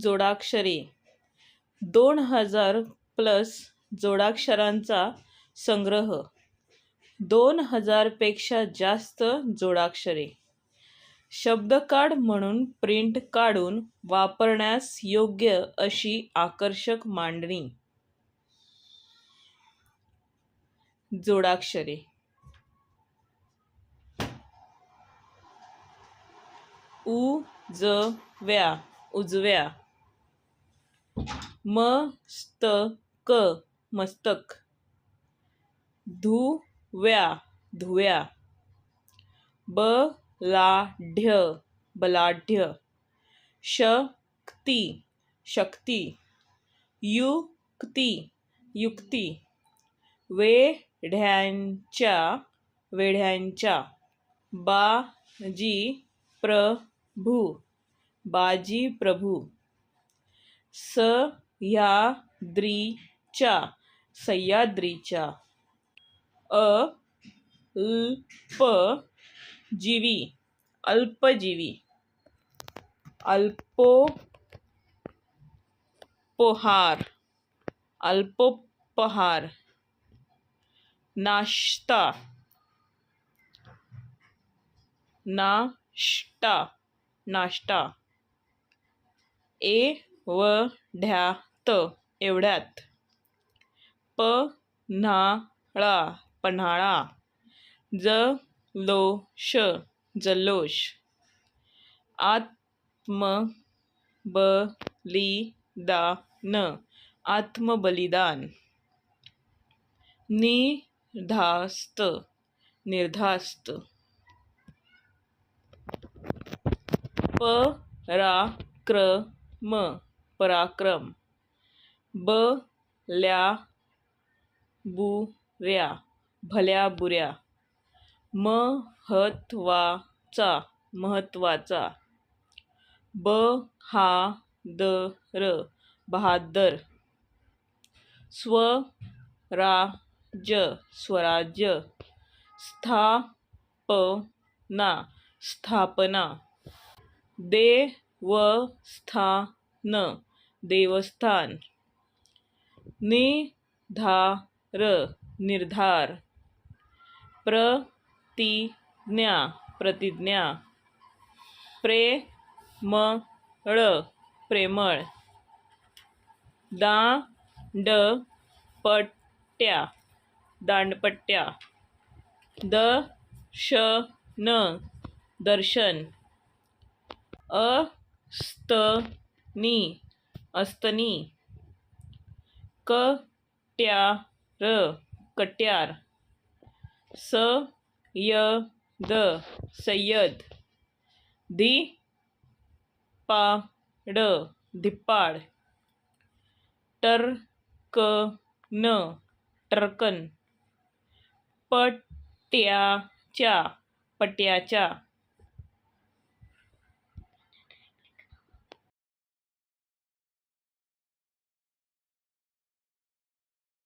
जोडाक्षरे. दोन हजार प्लस जोडाक्षरांचा संग्रह. दोन हजारपेक्षा जास्त जोडाक्षरे. शब्दकार्ड म्हणून प्रिंट काढून वापरण्यास योग्य अशी आकर्षक मांडणी. जोडाक्षरे. उजव्या उजव्या. मस्तक मस्तक. धुव्या धुव्या. बलाढ्य बलाढ्य. शक्ती शक्ती. युक्ती युक्ती. वेढ्यांच्या वेढ्यांच्या. बाजी प्रभू बाजी प्रभू. स सह्याद्रीच्या सह्याद्रीच्या अल्प जीवी अल्पजीवी। अल्पोपहार अल्पोपहार। नाश्ता नाश्ता नाश्ता। त एवढ्यात. एवढ्यात पन्हाळा पन्हाळा. जल्लोष जल्लोष. आत्मबलिदान आत्मबलिदान. निर्धास्त निर्धास्त. पराक्रम. पराक्रम बल्या बुऱ्या भल्या बुऱ्या महत्त्वाचा महत्त्वाचा बहादर बहादर स्वराज्य स्वराज्य स्थापना स्थापना देवस्थान देवस्थान निधार निर्धार। प्रतिज्ञा प्रतिज्ञा। प्रेमळ प्रेमळ। दांडपट्ट्या दांडपट्ट्या। दर्शन दर्शन। अस्तनी अस्तनी। कट्यार कट्यार. सय्यद सय्यद. धिप्पाड टर्क न टर्कन. पट्याच्या पट्ट्याच्या